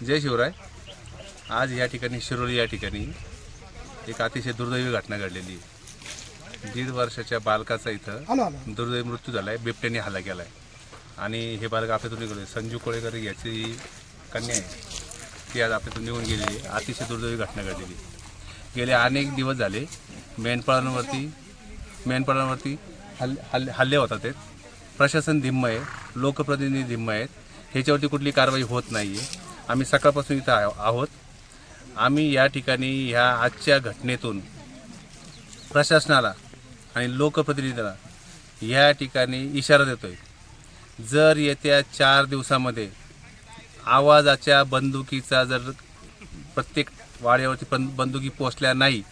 जय शिवराय. आज या ठिकाणी शिरोली या ठिकाणी एक अतिशय दुर्दैवी घटना घडलेली आहे. दीड वर्षाच्या बालकाचा इथं दुर्दैवी मृत्यू झाला आहे बिबट्याने हल्ला केला आहे आणि हे बालक आपल्यातून निघून संजू कोळेकर याची कन्या आहे. ती आज आपल्यातून निघून गेलेली आहे. अतिशय दुर्दैवी घटना घडलेली. गेले अनेक दिवस झाले. मेंढपाळांवरती मेंढपाळांवरती हल् हल्ले हल्ले होतात आहेत प्रशासन धिम्म आहे. लोकप्रतिनिधी धिम्म आहेत. ह्याच्यावरती कुठली कारवाई होत नाही आहे आम्ही सकाळपासून इथं आहो- आहोत. आम्ही या ठिकाणी ह्या आजच्या घटनेतून प्रशासनाला आणि लोकप्रतिनिधीला या ठिकाणी इशारा देतोय. जर येत्या चार दिवसामध्ये आवाजाच्या बंदुकीचा जर प्रत्येक वाड्यावरती पण बंदुकी पोचल्या नाही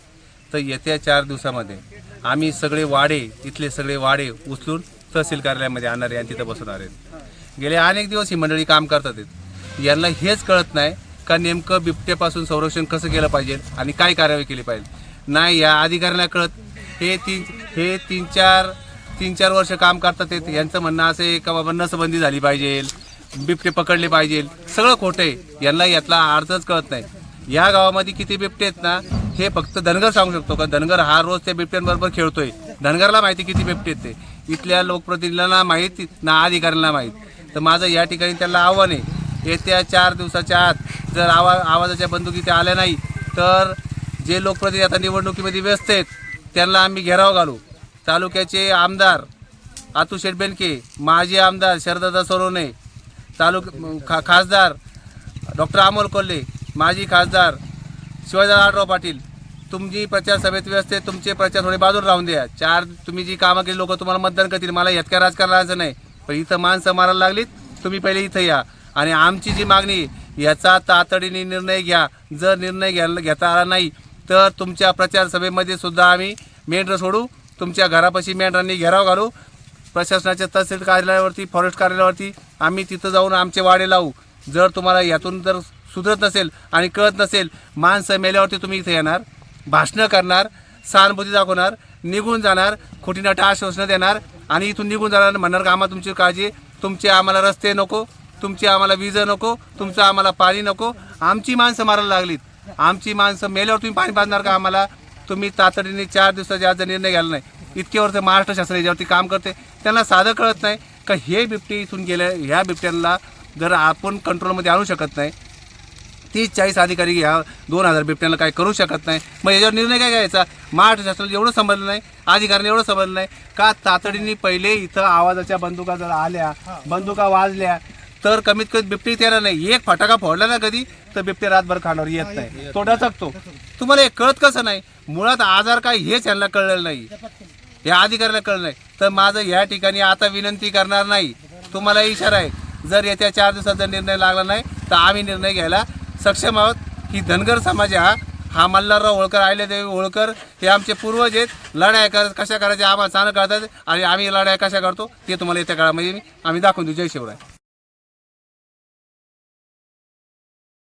तर येत्या चार दिवसामध्ये आम्ही सगळे वाडे इथले सगळे वाडे उचलून तहसील कार्यालयामध्ये आणणार आहे आणि तिथं बसवणार. आहेत गेले अनेक दिवस ही मंडळी काम करतात आहेत. यांना हेच कळत नाही का नेमकं बिबट्यापासून संरक्षण कसं केलं पाहिजे आणि काय कार्यवाही केली पाहिजे. नाही या अधिकाऱ्यांना कळत हे तीन हे तीन चार तीन चार वर्ष काम करतात ते. यांचं म्हणणं असं आहे का बाबा नसबंदी झाली पाहिजे बिबटे पकडले पाहिजे. सगळं खोटं आहे. यांना यातला अर्थच कळत नाही. या गावामध्ये किती बिबटे आहेत ना हे फक्त धनगर सांगू शकतो का? धनगर हा रोज त्या बिबट्यांबरोबर खेळतोय. धनगरला माहिती किती बिबटे आहेत ते. इथल्या लोकप्रतिनिधींना माहीत ना अधिकाऱ्यांना माहीत. तर माझं या ठिकाणी त्यांना आव्हान आहे येत्या चार दिवसाच्या आत जर आवा आवाजाच्या बंदुकी त्या आल्या नाही तर जे लोकप्रतिनिधी आता निवडणुकीमध्ये व्यस्त आहेत त्यांना आम्ही घेराव घालू. तालुक्याचे आमदार आतू शेटबेनके माजी आमदार शरदादा सोनवणे तालुक खा खासदार डॉक्टर अमोल कोल्हे माजी खासदार शिवाजीराव आडराव पाटील तुमची प्रचार सभेत व्यस्त आहे तुमचे प्रचार थोडे बाजूला राहून द्या. चार तुम्ही जी कामं केली लोक तुम्हाला मतदान करतील. मला यात काय राजकारणाचं नाही. पण इथं माणसं मारायला लागलीत तुम्ही पहिले इथं या. आणि आमची जी मागणी आहे, याचा तातडीने निर्णय घ्या. जर निर्णय घ्यायला घेता आला नाही तर तुमच्या प्रचार सभेमध्ये सुद्धा आम्ही मेंढरं सोडू. तुमच्या घरापाशी मेंढरांनी घेराव घालू. प्रशासनाच्या तहसील कार्यालयावरती फॉरेस्ट कार्यालयावरती आम्ही तिथं जाऊन आमचे वाडे लावू. जर तुम्हाला यातून जर सुधरत नसेल आणि कळत नसेल माणसं मेल्यावरती तुम्ही इथे येणार भाषणं करणार सहानुभूती दाखवणार निघून जाणार खोटी नटा आश्वासनं देणार आणि इथून निघून जाणार म्हणणार का आम्हाला तुमची काळजी तुमचे आम्हाला रस्ते नको. तुमची आम्हाला वीज नको तुमचं आम्हाला पाणी नको. आमची माणसं मारायला लागलीत. आमची माणसं मेल्यावर तुम्ही पाणी पाजणार का आम्हाला? तुम्ही तातडीने चार दिवसाच्या आज निर्णय घ्यायला नाही इतके वर्ष महाराष्ट्र शासन याच्यावरती काम करते. त्यांना साधं कळत नाही का हे बिबटे इथून गेले ह्या बिबट्यांना जर आपण कंट्रोलमध्ये आणू शकत नाही तीस चाळीस अधिकारी ह्या दोन हजार बिबट्यांना काय करू शकत नाही. मग याच्यावर निर्णय काय घ्यायचा? महाराष्ट्र शासनाला एवढं समजलं नाही अधिकाऱ्यांनी एवढं समजलं नाही का तातडीने पहिले इथं आवाजाच्या बंदुका जर आल्या बंदुका वाजल्या तर कमीत कमी बिबटी येणार नाही. एक फटाका फोडला ना कधी तर बिबटे रातभर खाण्यावर येत नाही. तो डचकतो. तुम्हाला हे कळत कसं नाही? मुळात आजार काय हेच यांना कळलेलं नाही. या अधिकाऱ्याला कळलं नाही. तर माझं या ठिकाणी आता विनंती करणार नाही. तुम्हाला इशारा आहे. जर येत्या चार दिवसात जर निर्णय लागला नाही तर आम्ही निर्णय घ्यायला सक्षम आहोत. की धनगर समाज हा. हा मल्हारराव होळकर आहिल्यादेवी होळकर हे आमचे पूर्वज आहेत. लढाया कर कशा करायच्या आम्हाला चांगलं कळतात. आणि आम्ही लढाया कशा करतो ते तुम्हाला येत्या काळामध्ये आम्ही दाखवून देऊ. जय शिवराय.